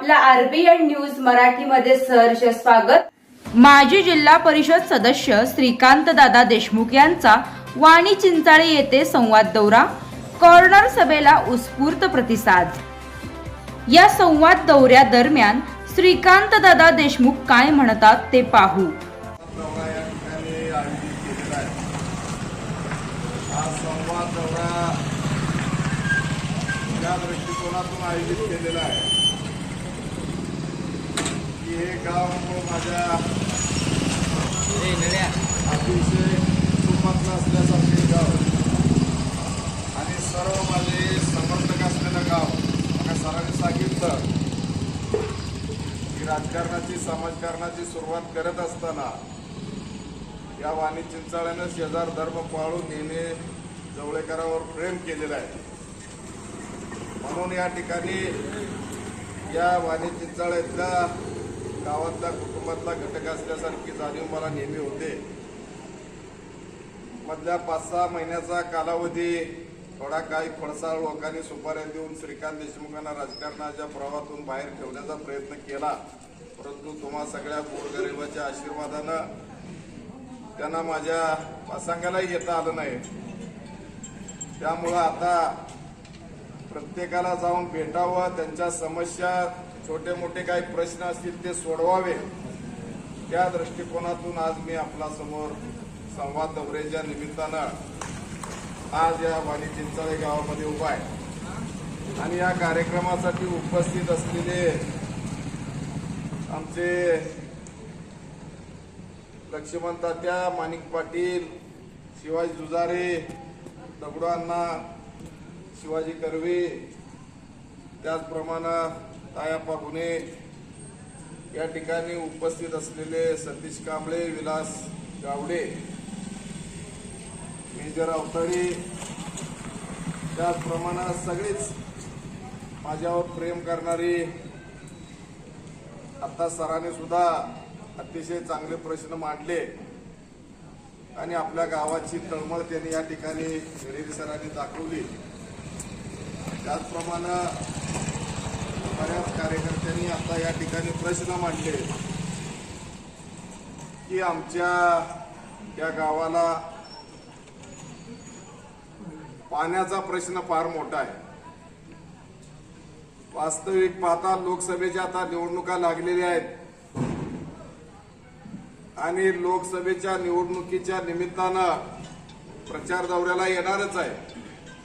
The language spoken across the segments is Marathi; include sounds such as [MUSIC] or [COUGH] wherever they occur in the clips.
आपल्या आरबीएन न्यूज मराठीमध्ये सहर्ष स्वागत. माजी जिल्हा परिषद सदस्य श्रीकांत दादा देशमुख यांचा वाणी चिंचाळे येथे संवाद दौरा कॉर्नर सभेला उत्स्फूर्त प्रतिसाद. या संवाद दौऱ्या दरम्यान श्रीकांत दादा देशमुख काय म्हणतात ते पाहू. हा दौरा या दृष्टिकोनातून आयोजित केलेला आहे. की हे गाव माझ्या अतिशय कुटुंबातलं असल्यासारखे गाव. आणि सर्व माझे समर्थक असलेलं गाव मला सरांनी सांगितलं की राजकारणाची समाजकारणाची सुरुवात करत असताना या वाणी चिंचाळ्यानं शेजार धर्म पाळून नेणे जवळेकरावर प्रेम केलेलं आहे. म्हणून या ठिकाणी या वाणी चिंचाळ्यातल्या गावातल्या कुटुंबातला घटक असल्यासारखी जाणीव मला नेहमी होते. मधल्या पाच सहा महिन्याचा कालावधी थोडा काही फळसाळ लोकांनी सुपाऱ्या देऊन श्रीकांत देशमुखांना राजकारणाच्या प्रवाहातून बाहेर ठेवण्याचा प्रयत्न केला. परंतु तुम्हा सगळ्या गोरगरिबाच्या आशीर्वादानं त्यांना माझ्या प्रसंगालाही येता आलं नाही. त्यामुळं आता प्रत्येकाला जाऊन भेटावं त्यांच्या समस्या छोटे मोठे काही प्रश्न असतील ते सोडवावे. त्या दृष्टिकोनातून आज मी आपला समोर संवाद दौऱ्याच्या निमित्तानं आज या वाणी चिंचाळे गावामध्ये उभा आहे. आणि या कार्यक्रमासाठी उपस्थित असलेले आमचे लक्ष्मण तात्या माणिक पाटील शिवाजी जुजारे दगडू अण्णा शिवाजी कर्वे त्याचप्रमाणे तायाप्पा गुन्हे या ठिकाणी उपस्थित असलेले सतीश कांबळे विलास गावडे मेजर अवतळी त्याचप्रमाणे सगळीच माझ्यावर प्रेम करणारी आता सरांनी सुद्धा अतिशय चांगले प्रश्न मांडले आणि आपल्या गावाची तळमळ त्यांनी या ठिकाणी शरीर सरांनी दाखवली. त्याचप्रमाणे बऱ्याच कार्यकर्त्यांनी आता या ठिकाणी प्रश्न मांडले. की आमच्या या गावाला पाण्याचा प्रश्न फार मोठा आहे. वास्तविक पाहता लोकसभेच्या आता निवडणुका लागलेल्या आहेत. आणि लोकसभेच्या निवडणुकीच्या निमित्तानं प्रचार दौऱ्याला येणारच आहे.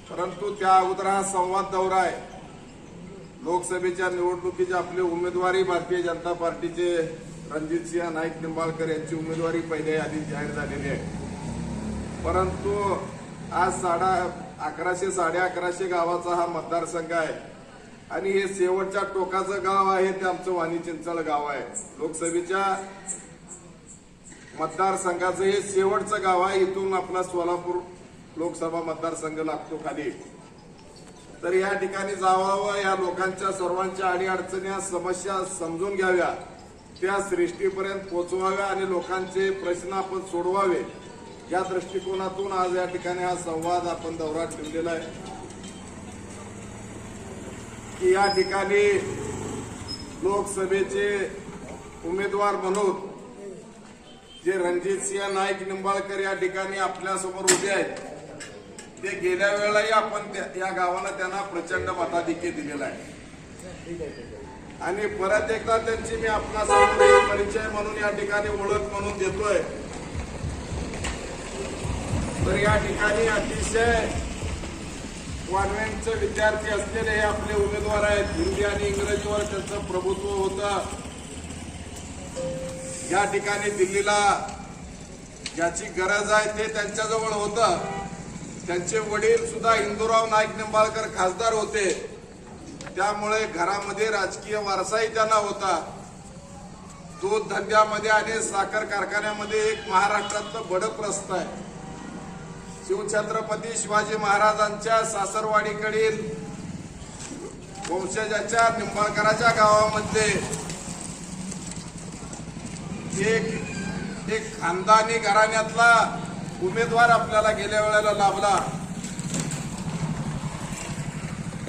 परंतु त्या अगोदर हा संवाद दौरा आहे. लोकसभेच्या निवडणुकीचे आपले उमेदवारी भारतीय जनता पार्टीचे रणजितसिंह नाईक निंबाळकर यांची उमेदवारी पहिल्या यादीत जाहीर झालेली आहे. परंतु आज साडा अकराशे साडे अकराशे गावाचा हा मतदारसंघ आहे. आणि हे शेवटच्या टोकाचं गाव आहे ते आमचं वाणी चिंचाळ गाव आहे. लोकसभेच्या मतदारसंघाचं हे शेवटचं गाव आहे इथून आपला सोलापूर लोकसभा मतदारसंघ लागतो खाली. तर या ठिकाणी जावावं या लोकांच्या सर्वांच्या अडीअडचणी समस्या समजून घ्याव्या. त्या सृष्टीपर्यंत पोचवाव्या आणि लोकांचे प्रश्न आपण सोडवावे. या दृष्टिकोनातून आज या ठिकाणी हा संवाद आपण दौरा ठेवलेला आहे. की या ठिकाणी लोकसभेचे उमेदवार म्हणून जे रणजितसिंह नाईक निंबाळकर या ठिकाणी आपल्यासमोर उभे आहेत. ते गेल्या वेळेलाही आपण त्या- या गावाला त्यांना प्रचंड मताधिक्य दिलेला आहे. आणि परत एकदा त्यांची मी आपला परिचय म्हणून या ठिकाणी ओळख म्हणून देतोय. तर या ठिकाणी अतिशय कॉन्व्हेंटचे विद्यार्थी असलेले हे आपले उमेदवार आहेत. हिंदी आणि इंग्रजीवर त्यांचं प्रभुत्व होतं. या ठिकाणी दिल्लीला ज्याची गरज आहे ते त्यांच्याजवळ होतं. त्यांचे वडील सुद्धा इंदुराव नाईक निंबाळकर खासदार होते. त्यामुळे घरामध्ये राजकीय वारसाही त्यांना होता. दूध धंद्यामध्ये आणि साखर कारखान्यामध्ये एक महाराष्ट्रातलं बडं प्रस्त आहे. शिवछत्रपती शिवाजी महाराजांच्या सासरवाडीकडील वंशजाच्या निंबाळकराच्या गावामध्ये एक एक खानदानी घराण्यातला उमेदवार आपल्याला गेल्या वेळेला लाभला.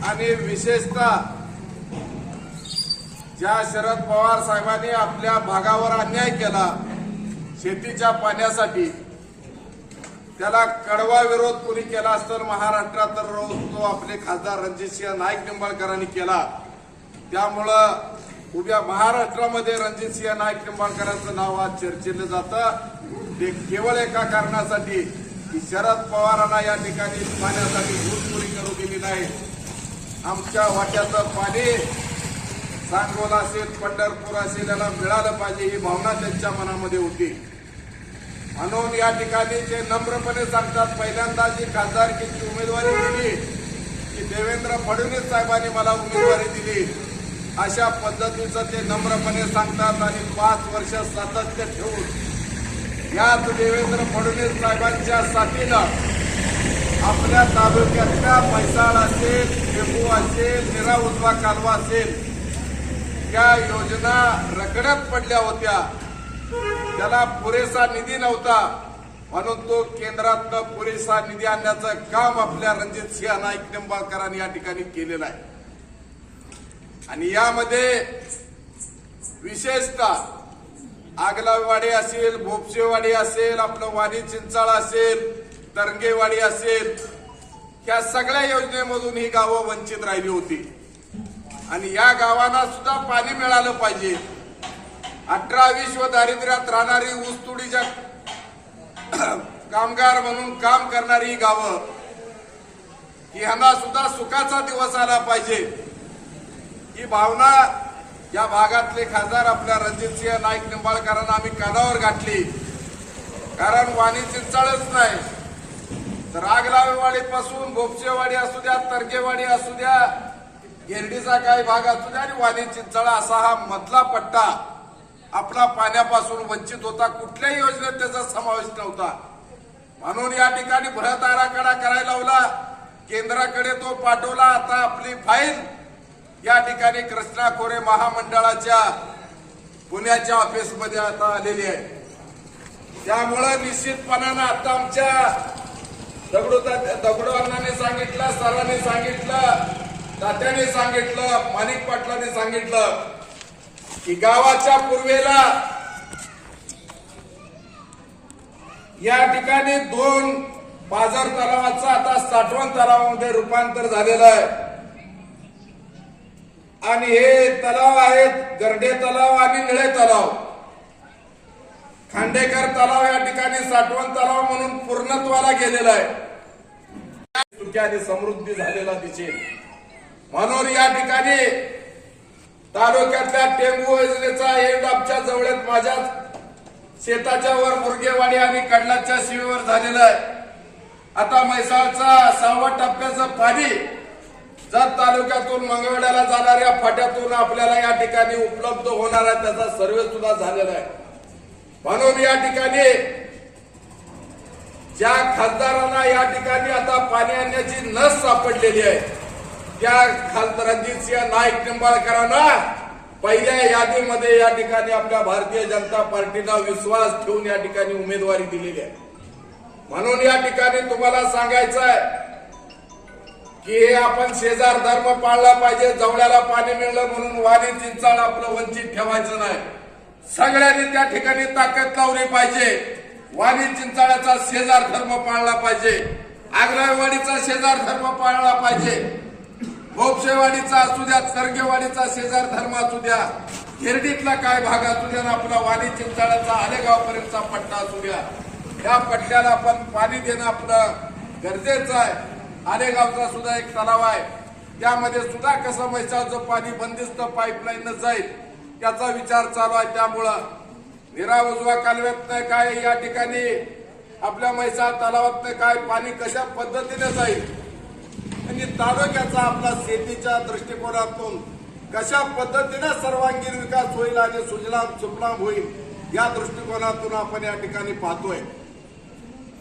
आणि विशेषतः ज्या शरद पवार साहेबांनी आपल्या भागावर अन्याय केला शेतीच्या पाण्यासाठी त्याला कडवा विरोध कोणी केला असतं महाराष्ट्रात तर रोज तो आपले खासदार रणजितसिंह नाईक निंबाळकरांनी केला. त्यामुळं उभ्या महाराष्ट्रामध्ये रणजितसिंह नाईक निंबाळकरांचं नाव आज चर्चेलं जातं. ते केवळ एका कारणासाठी की शरद पवारांना या ठिकाणी पाण्यासाठी घुसखोरी करू दिली नाही. आमच्या वाट्याचं पाणी सांगोल असेल पंढरपूर असेल याला मिळालं पाहिजे ही भावना त्यांच्या मनामध्ये होती. म्हणून या ठिकाणी जे नम्रपणे सांगतात पहिल्यांदा जी खासदारकीची उमेदवारी दिली की देवेंद्र फडणवीस साहेबांनी मला उमेदवारी दिली. अशा पद्धतीचं ते नम्रपणे सांगतात आणि पाच वर्ष सातत्य ठेवून याच देवेंद्र फडणवीस साहेबांच्या साथीनं आपल्या तालुक्यातल्या पैसाळ असेल टेंबू असेल निरा उजवा कालवा असेल त्या योजना रखडत पडल्या होत्या. त्याला पुरेसा निधी नव्हता. म्हणून तो केंद्रातनं पुरेसा निधी आणण्याचं काम आपल्या रणजित सिंह नाईक निंबाळकरांनी या ठिकाणी केलेलं आहे. आणि यामध्ये विशेषतः आगलावाडी असेल भोपसेवाडी असेल आपलं वाणी चिंचाळ असेल तरंगेवाडी असेल या सगळ्या योजनेमधून ही गावं वंचित राहिली होती. आणि या गावांना सुद्धा पाणी मिळालं पाहिजे. अठरा विश्व दारिद्र्यात राहणारी ऊसतोडीच्या [CLEARS THROAT] कामगार म्हणून काम करणारी ही गावं यांना सुद्धा सुखाचा दिवस आला पाहिजे. ही भावना या भागातले खासदार आपल्या रणजितसिंह नाईक निंबाळकरांना आम्ही कानावर गाठली कारण वाणी चिंचाळच नाही. तर आगलावेवाडीपासून गोपचेवाडी असू द्या तरगेवाडी असू द्या गिरडीचा काही भाग असू द्या आणि वाणी चिंचाळा असा हा मधला पट्टा आपला पाण्यापासून वंचित होता. कुठल्याही योजनेत त्याचा समावेश नव्हता. म्हणून या ठिकाणी भरत आराखडा करायला लावला. केंद्राकडे तो पाठवला. आता आपली फाईल या ठिकाणी कृष्णा खोरे महामंडळाच्या पुण्याच्या ऑफिसमध्ये आता आलेली आहे. त्यामुळं निश्चितपणानं आता आमच्या दगडू दगडू अण्णाने सांगितलं सरांनी सांगितलं तात्याने सांगितलं माणिक पाटलांनी सांगितलं की गावाच्या पूर्वेला या ठिकाणी दोन बाजार तलावाचं आता साठवण तलावामध्ये रूपांतर झालेलं आहे. आणि हे तलाव आहेत गरडे तलाव आणि निळे तलाव. खांडेकर तलाव या ठिकाणी साठवण तलाव म्हणून पूर्णत्वाला गेलेला आहे. सुखी आणि समृद्धी झालेला दिसेल. म्हणून या ठिकाणी तालुक्यातल्या टेंबू योजनेचा एंड आमच्या माझ्या शेताच्या वर मुरगेवाडी आणि कडलाच्या सीमेवर झालेला आहे. आता म्हैसाळचा सहावा टप्प्याचं पाणी जत तालुक्यातून मंगळवेड्याला जाणाऱ्या फाट्यातून आपल्याला या ठिकाणी उपलब्ध होणार आहे त्याचा सर्वे सुद्धा झालेला आहे. म्हणून या ठिकाणी ज्या खासदारांना या ठिकाणी आता पाणी आणण्याची नस सापडलेली आहे त्या खासदार रणजितसिंह नाईक निंबाळकरांना पहिल्या यादीमध्ये या ठिकाणी आपल्या भारतीय जनता पार्टीला विश्वास ठेवून या ठिकाणी उमेदवारी दिलेली आहे. म्हणून या ठिकाणी तुम्हाला सांगायचं आहे की हे आपण शेजार धर्म पाळला पाहिजे जवळ्याला पाणी मिळलं म्हणून वाणी चिंचाळ आपलं वंचित ठेवायचं नाही. सगळ्यांनी त्या ठिकाणी ताकद लावली पाहिजे. वाणी चिंचाळ्याचा शेजार धर्म पाळला पाहिजे. आग्रावाडीचा शेजार धर्म पाळला पाहिजे. भोपशेवाडीचा असू द्या सरगेवाडीचा शेजार धर्म असू द्या गिरडीतला काय भाग असू द्या आपला वाणी चिंचाळ्याचा आलेगावपर्यंतचा पट्टा असू द्या. या पट्ट्याला आपण पाणी देणं आपलं गरजेचं आहे. आरेगावचा सुद्धा एक तलाव आहे. त्यामध्ये सुद्धा कसं मैसाचं पाणी बंदिस्त पाईपलाईन जाईल त्याचा विचार चालू आहे त्यामुळं. निरा उजवा कालव्यात काय या ठिकाणी? आपल्या मैसा तलावातनं काय? पाणी कशा पद्धतीने जाईल? आणि तालुक्याचा आपला शेतीच्या दृष्टिकोनातून कशा पद्धतीने सर्वांगीण विकास होईल आणि सुजलाम सुफलाम होईल या दृष्टिकोनातून आपण या ठिकाणी पाहतोय.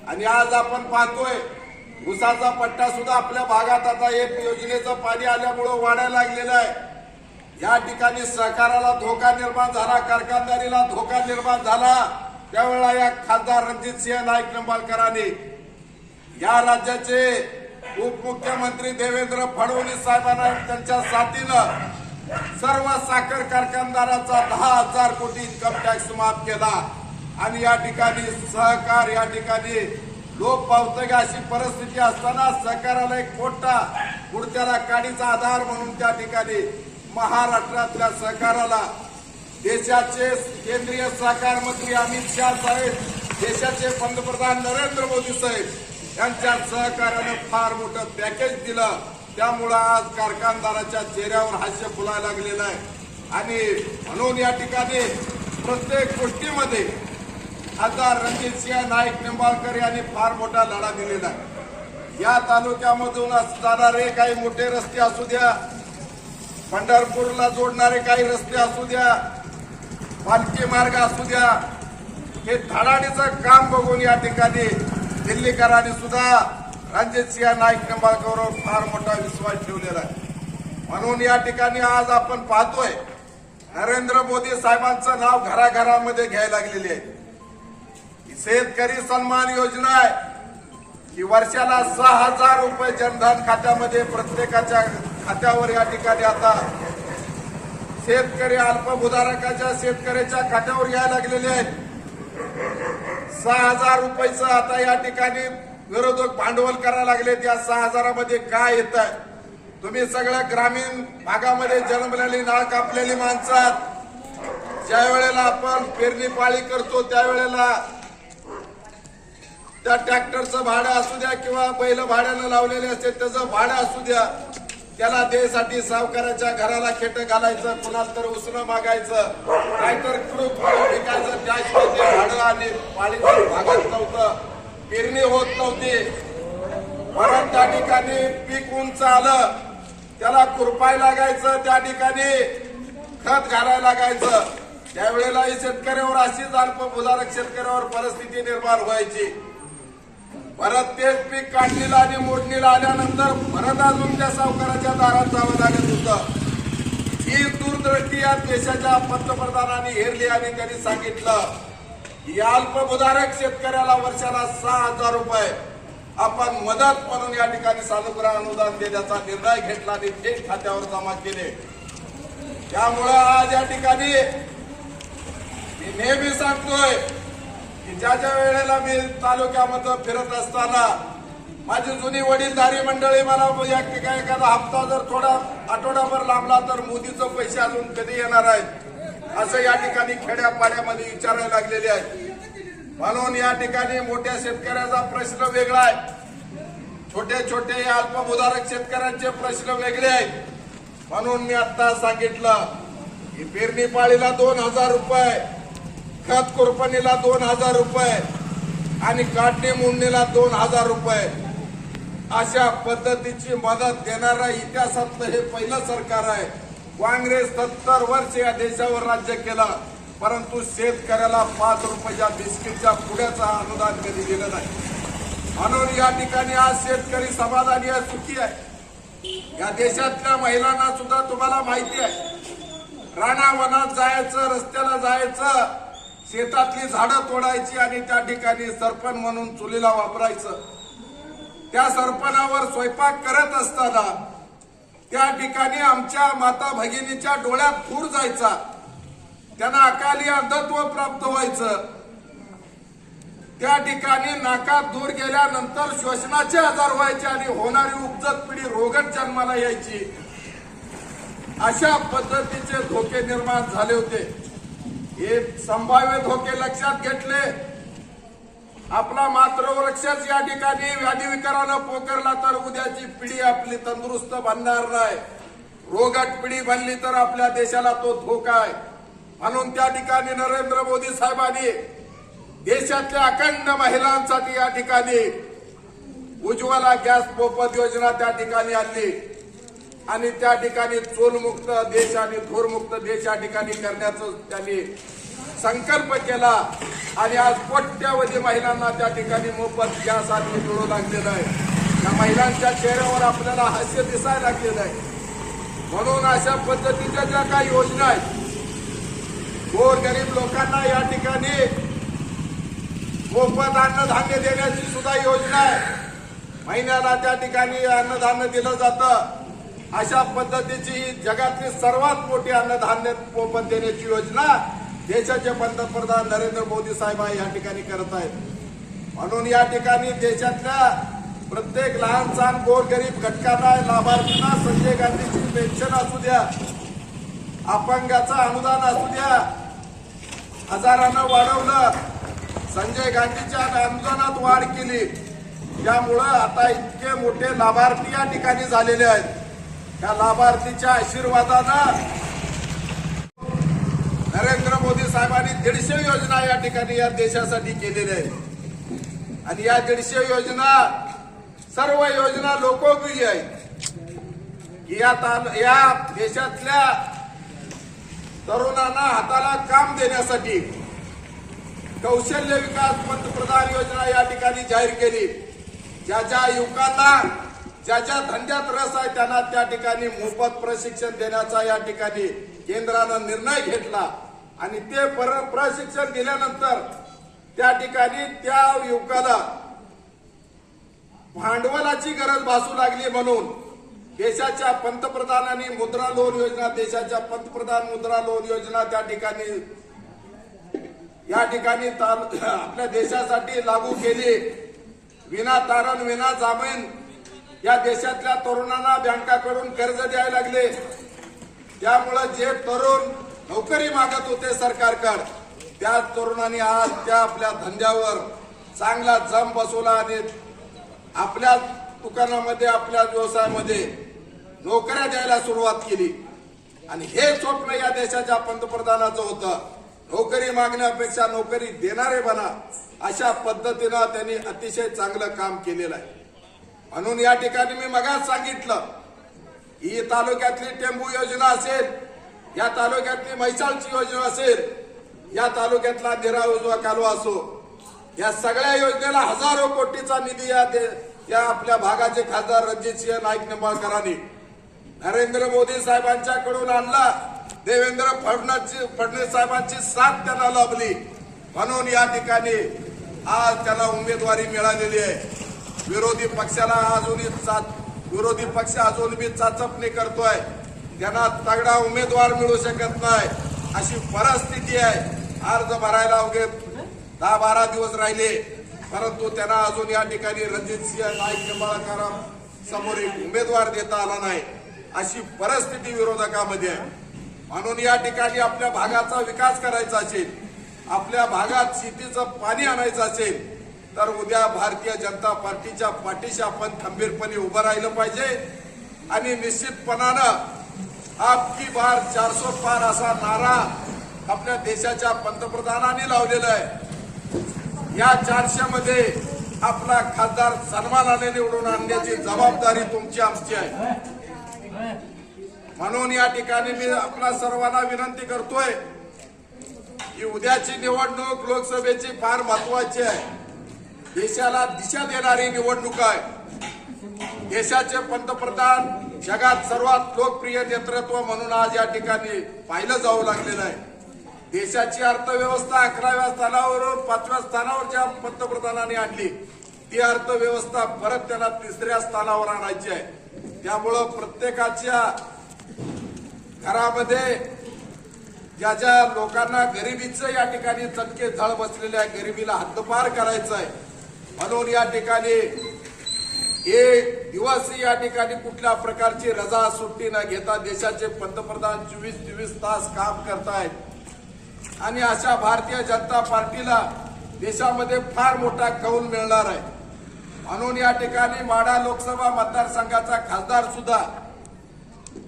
आणि आज आपण पाहतोय उसाचा पट्टा सुद्धा आपल्या भागात आता एक योजनेचं पाणी आल्यामुळं वाढायला लागलेलं आहे. या ठिकाणी सहकाराला धोका निर्माण झाला कारखानदारीला धोका निर्माण झाला. त्यावेळेला या खासदार रणजित सिंह नाईक निंबाळकरांनी. या राज्याचे उपमुख्यमंत्री देवेंद्र फडणवीस साहेबांना त्यांच्या साथीनं सर्व साखर कारखानदाराचा दहा हजार कोटी इन्कम टॅक्स माफ केला. आणि या ठिकाणी सहकार या ठिकाणी लोक पावतं का अशी परिस्थिती असताना सहकाराला एक मोठा पुढच्याला काडीचा आधार म्हणून त्या ठिकाणी महाराष्ट्रातल्या सहकाराला देशाचे केंद्रीय सहकार मंत्री अमित शहा साहेब देशाचे पंतप्रधान नरेंद्र मोदी साहेब यांच्या सहकार्यानं फार मोठं पॅकेज दिलं. त्यामुळं आज कारखानदाराच्या चेहऱ्यावर हास्य फुलायला लागलेलं आहे. आणि म्हणून या ठिकाणी प्रत्येक गोष्टीमध्ये खासदार रणजितसिंह नाईक निंबाळकर यांनी फार मोठा लढा दिलेला आहे. या तालुक्यामधून जाणारे काही मोठे रस्ते असू द्या पंढरपूरला जोडणारे काही रस्ते असू द्या पालखी मार्ग असू द्या हे धडाडीचं काम बघून या ठिकाणी दिल्लीकरांनी सुद्धा रणजित सिंह नाईक निंबाळकरवर फार मोठा विश्वास ठेवलेला आहे. म्हणून या ठिकाणी आज आपण पाहतोय नरेंद्र मोदी साहेबांचं नाव घराघरामध्ये घ्यायला लागलेले आहे. शेतकरी सन्मान योजना आहे ही वर्षाला सहा हजार रुपये जनधन खात्यामध्ये प्रत्येकाच्या खात्यावर या ठिकाणी आता शेतकरी अल्पभूधारकाच्या शेतकऱ्याच्या खात्यावर यायला लागलेले आहेत. सहा हजार रुपयाचं आता या ठिकाणी विरोधक भांडवल करायला लागले त्या सहा हजारामध्ये काय येत? तुम्ही सगळ्या ग्रामीण भागामध्ये जन्मलेली नाळ कापलेली माणसात ज्या वेळेला आपण पेरणी पाळी करतो त्यावेळेला त्या ट्रॅक्टरचं भाडं असू द्या किंवा बैल भाड्यानं लावलेले असेल त्याचं भाडं असू द्या. त्याला देसाठी सावकाराच्या घराला खेट घालायचं कुणाला तर उसणं मागायचं. नाहीतर कुठं विकायचं त्याशिवाय ते भाडं आणि पाणी भागत नव्हतं. पेरणी होत नव्हती. म्हणून त्या ठिकाणी पीक उंच आलं. त्याला खुरपाय लागायचं त्या ठिकाणी. खत घालायला लागायचं. त्यावेळेला शेतकऱ्यावर अशीच अल्पभूधारक शेतकऱ्यावर परिस्थिती निर्माण व्हायची. परत तेच पीक काढणीला आणि मोडणीला आल्यानंतर परत अजून त्या सावकाराच्या दारात जावं लागत होतं. ही दूरदृष्टी या देशाच्या पंतप्रधानांनी हेरली आणि त्यांनी सांगितलं की या अल्पभूधारक शेतकऱ्याला वर्षाला सहा हजार रुपये आपण मदत म्हणून या ठिकाणी सानुग्रह अनुदान देण्याचा निर्णय घेतला आणि थेट खात्यावर जमा केले. त्यामुळं आज या ठिकाणी मी नेहमी सांगतोय की ज्या ज्या वेळेला मी तालुक्यामध्ये फिरत असताना माझी जुनी वडीलधारी मंडळी मला या ठिकाणी एखादा हप्ता जर थोडा आठवडाभर लांबला तर मोदीचं पैसे अजून कधी येणार आहेत? असं या ठिकाणी खेड्यापाड्यामध्ये विचारायला लागलेले आहेत. म्हणून या ठिकाणी मोठ्या शेतकऱ्याचा प्रश्न वेगळा आहे. छोटे छोटे अल्पभूधारक शेतकऱ्यांचे प्रश्न वेगळे आहेत. म्हणून मी आता सांगितलं की पेरणी पाळीला दोन हजार रुपये खत कुरपणीला दोन हजार रुपये आणि काढणी मुंडणीला दोन हजार रुपये. अशा पद्धतीची मदत देणारा इतिहासातलं हे पहिलं सरकार आहे. काँग्रेस सत्तर वर्ष या देशावर राज्य केलं परंतु शेतकऱ्याला पाच रुपयाच्या बिस्किटच्या पुड्याचं अनुदान कधी दिलं नाही. म्हणून या ठिकाणी आज शेतकरी समाधानी आहे सुखी आहे. या देशातल्या महिलांना सुद्धा तुम्हाला माहिती आहे. राणावनात जायचं रस्त्याला जायचं शेतातली झाडं तोडायची आणि त्या ठिकाणी सरपण म्हणून चुलीला वापरायचं. त्या सरपणावर स्वयंपाक करत असताना त्या ठिकाणी आमच्या माता भगिनीच्या डोळ्यात फूर जायचा. त्यांना अकाली अंधत्व प्राप्त व्हायचं. त्या ठिकाणी नाकात दूर गेल्यानंतर श्वसनाचे आजार व्हायचे आणि होणारी उपजत पिढी रोगट जन्माला यायची. अशा पद्धतीचे धोके निर्माण झाले होते. हे संभाव्य धोके लक्षात घेतले. आपला मातृवृक्षच या ठिकाणी व्याधी विकारानं पोकरला तर उद्याची पिढी आपली तंदुरुस्त बनणार नाही. रोगट पिढी बनली तर आपल्या देशाला तो धोका आहे. म्हणून त्या ठिकाणी नरेंद्र मोदी साहेबांनी देशातल्या अखंड महिलांसाठी या ठिकाणी उज्ज्वला गॅस मोफत योजना त्या ठिकाणी आणली. आणि त्या ठिकाणी चोलमुक्त देश आणि थोरमुक्त देश या ठिकाणी करण्याचं त्यांनी संकल्प केला. आणि आज कोट्यावधी महिलांना त्या ठिकाणी मोफत गॅस आणि मिळू लागलेलं आहे. त्या महिलांच्या चेहऱ्यावर आपल्याला हास्य दिसायला लागलेलं आहे. म्हणून अशा पद्धतीच्या ज्या काही योजना आहेत गोरगरीब लोकांना या ठिकाणी मोफत अन्नधान्य देण्याची सुद्धा योजना आहे. महिन्याला त्या ठिकाणी अन्नधान्य दिलं जातं. अशा पद्धतीची ही जगातली सर्वात मोठी अन्नधान्य मोफत देण्याची योजना देशाचे पंतप्रधान नरेंद्र मोदी साहेब या ठिकाणी करत आहेत. म्हणून या ठिकाणी देशातल्या प्रत्येक लहान सहान गोरगरीब घटकांना लाभार्थींना संजय गांधीची पेन्शन असू द्या अपंगाचं अनुदान असू द्या हजारानं वाढवलं संजय गांधीच्या अनुदानात वाढ केली त्यामुळं आता इतके मोठे लाभार्थी या ठिकाणी झालेले आहेत. या लाभार्थीच्या आशीर्वादानं नरेंद्र मोदी साहेबांनी दीडशे योजना या ठिकाणी या देशासाठी केलेल्या आहेत. आणि या दीडशे योजना सर्व योजना लोकोपयोगी आहेत. या या देशातल्या तरुणांना हाताला काम देण्यासाठी कौशल्य विकास पंतप्रधान योजना या ठिकाणी जाहीर केली. ज्या ज्या युवकांना ज्या ज्या धंद्यात रस आहे त्यांना त्या ठिकाणी मोफत प्रशिक्षण देण्याचा या ठिकाणी केंद्रानं निर्णय घेतला. आणि ते पर प्रशिक्षण दिल्यानंतर त्या ठिकाणी त्या युवकाला भांडवलाची गरज भासू लागली म्हणून देशाच्या पंतप्रधानांनी मुद्रा लोन योजना देशाच्या पंतप्रधान मुद्रा लोन योजना त्या ठिकाणी या ठिकाणी [CLEARS THROAT] आपल्या देशासाठी लागू केली. विना तारण विना जामीन या देशातल्या तरुणांना बँकाकडून कर्ज द्यायला लागले. त्यामुळं जे तरुण नोकरी मागत होते सरकारकड त्या तरुणांनी आज त्या आपल्या धंद्यावर चांगला जम बसवला आणि आपल्या दुकानामध्ये आपल्या व्यवसायामध्ये नोकऱ्या द्यायला सुरुवात केली. आणि हे स्वप्न या देशाच्या पंतप्रधानाचं होतं. नोकरी मागण्यापेक्षा नोकरी देणारे बना अशा पद्धतीनं त्यांनी अतिशय चांगलं काम केलेलं आहे. म्हणून या ठिकाणी मी मगाच सांगितलं ही तालुक्यातली टेंबू योजना असेल या तालुक्यातली म्हैसाळची योजना असेल या तालुक्यातला निरा उजवा कालवा असो या सगळ्या योजनेला हजारो कोटीचा निधी या दे- या आपल्या भागाचे खासदार रणजितसिंह नाईक निंबाळकरांनी नरेंद्र मोदी साहेबांच्याकडून आणला देवेंद्र फडणवीस फडणवीस साहेबांची साथ त्यांना लाभली म्हणून या ठिकाणी आज त्याला उमेदवारी मिळालेली आहे. विरोधी पक्षाला अजूनही चाच विरोधी पक्ष अजून बी चाचपणी करतोय. त्यांना तगडा उमेदवार मिळू शकत नाही. अशी परिस्थिती आहे. अर्ज भरायला अवघे दहा बारा दिवस राहिले. परंतु त्यांना अजून या ठिकाणी रणजित सिंह नाईक निंबाळकर समोर एक उमेदवार देता आला नाही. अशी परिस्थिती विरोधकामध्ये आहे. म्हणून या ठिकाणी आपल्या भागाचा विकास करायचा असेल आपल्या भागात शेतीचं पाणी आणायचं असेल तर उद्या भारतीय जनता पार्टीच्या पाठीशी आपण खंबीरपणे उभं राहिलं पाहिजे. आणि निश्चितपणानं आपकी बार चारसो पार असा नारा आपल्या देशाच्या पंतप्रधानांनी लावलेला आहे. या चारशे मध्ये आपला खासदार सन्मानाने निवडून आणण्याची जबाबदारी तुमची आमची आहे. म्हणून या ठिकाणी मी आपल्या सर्वांना विनंती करतोय की उद्याची निवडणूक लोकसभेची फार महत्वाची आहे. देशाला दिशा देणारी निवडणूक आहे. देशाचे पंतप्रधान जगात सर्वात लोकप्रिय नेतृत्व म्हणून आज या ठिकाणी पाहिलं जाऊ लागलेलं आहे. देशाची अर्थव्यवस्था अकराव्या स्थानावरून पाचव्या स्थानावर ज्या पंतप्रधानांनी आणली. ती अर्थव्यवस्था परत त्यांना तिसऱ्या स्थानावर आणायची आहे. त्यामुळं प्रत्येकाच्या घरामध्ये ज्या ज्या लोकांना गरिबीचं या ठिकाणी चटके झळ बसलेले आहे गरिबीला हद्दपार करायचं आहे म्हणून या ठिकाणी एक दिवस या ठिकाणी कुठल्या प्रकारची रजा सुट्टी न घेता देशाचे पंतप्रधान चोवीस चोवीस तास काम करतायत. आणि अशा भारतीय जनता पार्टीला देशामध्ये फार मोठा कौल मिळणार आहे. म्हणून या ठिकाणी माडा लोकसभा मतदारसंघाचा खासदार सुद्धा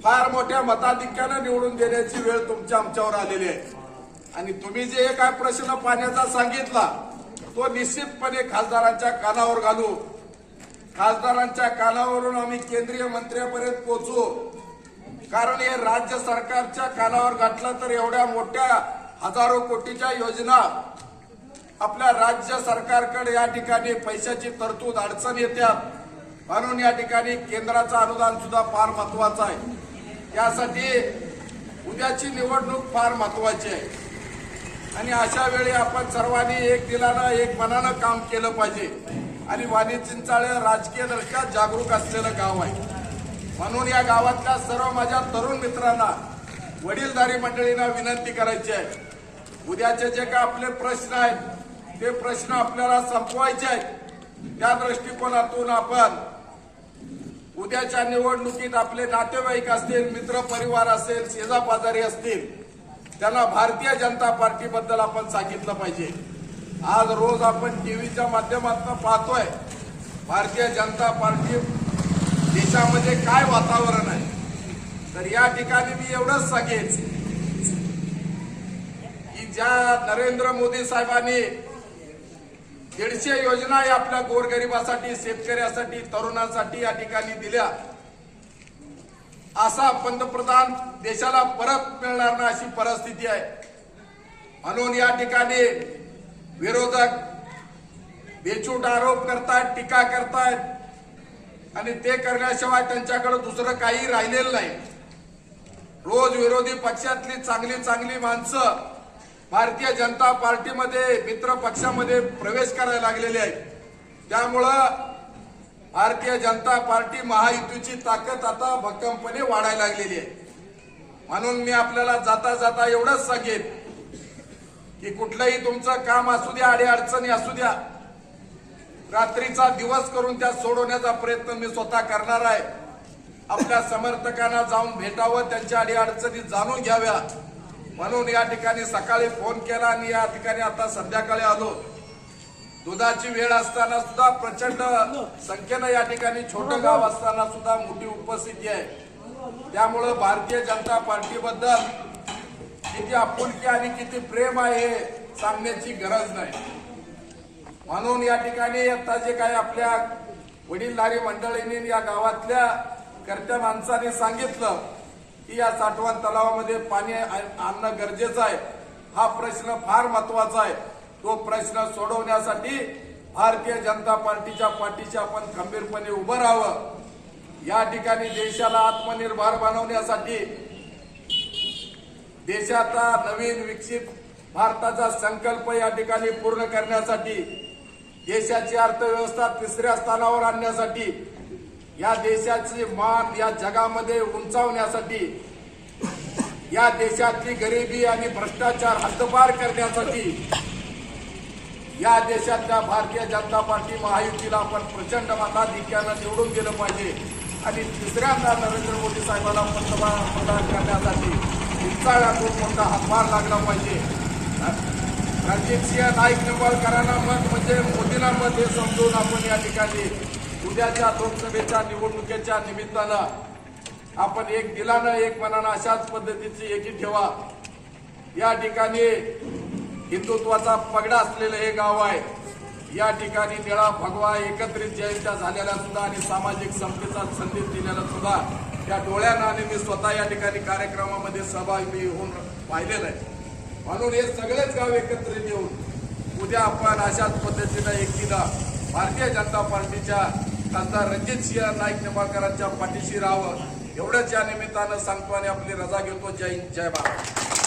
फार मोठ्या मताधिक्यानं निवडून देण्याची वेळ तुमच्या आमच्यावर आलेली आहे. आणि तुम्ही जे काय प्रश्न पाण्याचा सांगितला तो निश्चितपणे खासदारांच्या कानावर घालू. खासदारांच्या कानावरून आम्ही केंद्रीय मंत्र्यापर्यंत पोहोचू. कारण हे राज्य सरकारच्या कानावर घातलं तर एवढ्या मोठ्या हजारो कोटीच्या योजना आपल्या राज्य सरकारकडे या ठिकाणी पैशाची तरतूद अडचण येतात म्हणून या ठिकाणी केंद्राचं अनुदान सुद्धा फार महत्वाचं आहे. त्यासाठी उद्याची निवडणूक फार महत्वाची आहे. आणि अशा वेळी आपण सर्वांनी एक दिलानं एक मनानं काम केलं पाहिजे. आणि वाणी चिंचाळे राजकीय दृष्ट्या जागरूक असलेलं गाव आहे. म्हणून या गावातल्या सर्व माझ्या तरुण मित्रांना वडीलधारी मंडळींना विनंती करायची आहे. उद्याचे जे काय आपले प्रश्न आहेत ते प्रश्न आपल्याला संपवायचे आहेत. त्या दृष्टिकोनातून आपण उद्याच्या निवडणुकीत आपले नातेवाईक असतील मित्र परिवार असेल शेजापाजारी असतील त्यांना भारतीय जनता पार्टीबद्दल आपण सांगितलं पाहिजे. आज रोज आपण टीव्हीच्या माध्यमातून पाहतोय भारतीय जनता पार्टी देशामध्ये काय वातावरण आहे. तर या ठिकाणी मी एवढंच सांगेन की ज्या नरेंद्र मोदी साहेबांनी दीडशे योजना या आपल्या गोरगरिबासाठी शेतकऱ्यासाठी तरुणांसाठी या ठिकाणी दिल्या. असा पंतप्रधान देशाला परत मिळणार ना अशी परिस्थिती आहे. म्हणून या ठिकाणी विरोधक बेचूट आरोप करतायत टीका करतायत. आणि ते करण्याशिवाय त्यांच्याकडे दुसरं काही राहिलेलं नाही. रोज विरोधी पक्षातली चांगली चांगली माणसं भारतीय जनता पार्टीमध्ये मित्र पक्षामध्ये प्रवेश करायला लागलेले आहेत. त्यामुळं भारतीय जनता पार्टी महायुतीची ताकद आता भक्कमपणे वाढायला लागलेली आहे. म्हणून मी आपल्याला जाता जाता एवढंच सांगेन की कुठलंही तुमचं काम असू द्या अडी अडचणी असू द्या रात्रीचा दिवस करून त्या सोडवण्याचा प्रयत्न मी स्वतः करणार आहे. आपल्या समर्थकांना जाऊन भेटावं त्यांच्या अडी अडचणी जाणून घ्याव्या. म्हणून या ठिकाणी सकाळी फोन केला आणि या ठिकाणी आता संध्याकाळी आलो. दुधाची वेळ असताना सुद्धा प्रचंड संख्येनं या ठिकाणी छोटं गाव असताना सुद्धा मोठी उपस्थिती आहे. त्यामुळं भारतीय जनता पार्टीबद्दल किती आपुलकी आणि किती प्रेम आहे हे सांगण्याची गरज नाही. म्हणून या ठिकाणी आता जे काही आपल्या वडीलधारी मंडळींनी या गावातल्या कर्त्या माणसांनी सांगितलं की या साठवण तलावामध्ये पाणी आणणं गरजेचं आहे. हा प्रश्न फार महत्त्वाचा आहे. तो प्रश्न सोडवण्यासाठी भारतीय जनता पार्टीच्या पाठीशी आपण खंबीरपणे उभं राहावं. या ठिकाणी देशाला आत्मनिर्भर बनवण्यासाठी देशाचा नवीन विकसित भारताचा संकल्प या ठिकाणी पूर्ण करण्यासाठी देशाची अर्थव्यवस्था तिसऱ्या स्थानावर आणण्यासाठी या देशाची मान या जगामध्ये उंचावण्यासाठी या देशातली गरिबी आणि भ्रष्टाचार हद्दपार करण्यासाठी या देशातल्या भारतीय जनता पार्टी महायुतीला आपण प्रचंड मताधिक्यानं निवडून दिलं पाहिजे. आणि तिसऱ्यांदा नरेंद्र मोदी साहेबांना पंतप्रधान करण्यासाठी खूप मोठा हातभार लागला पाहिजे. रणजितसिंह नाईक निंबाळकरांना मत म्हणजे मोदीला मत हे समजून आपण या ठिकाणी उद्याच्या लोकसभेच्या निवडणुकीच्या निमित्तानं आपण एक दिलानं एक मनानं अशाच पद्धतीची एकी ठेवा. या ठिकाणी हिंदुत्वाचा पगडा असलेलं हे गाव आहे. या ठिकाणी निळा भगवा एकत्रित जयंत्या झालेल्या सुद्धा आणि सामाजिक समतेचा संदेश दिलेला सुद्धा. या डोळ्यानं आणि मी स्वतः या ठिकाणी कार्यक्रमामध्ये सहभागी होऊन पाहिलेलं आहे. म्हणून हे सगळेच गाव एकत्रित येऊन उद्या आपण अशाच पद्धतीनं एकीनं भारतीय जनता पार्टीच्या खासदार रणजित सिंह नाईक निंबाळकरांच्या पाठीशी राहावं. एवढंच या निमित्तानं सांगतो आणि आपली रजा घेतो. जय हिंद जय भारत.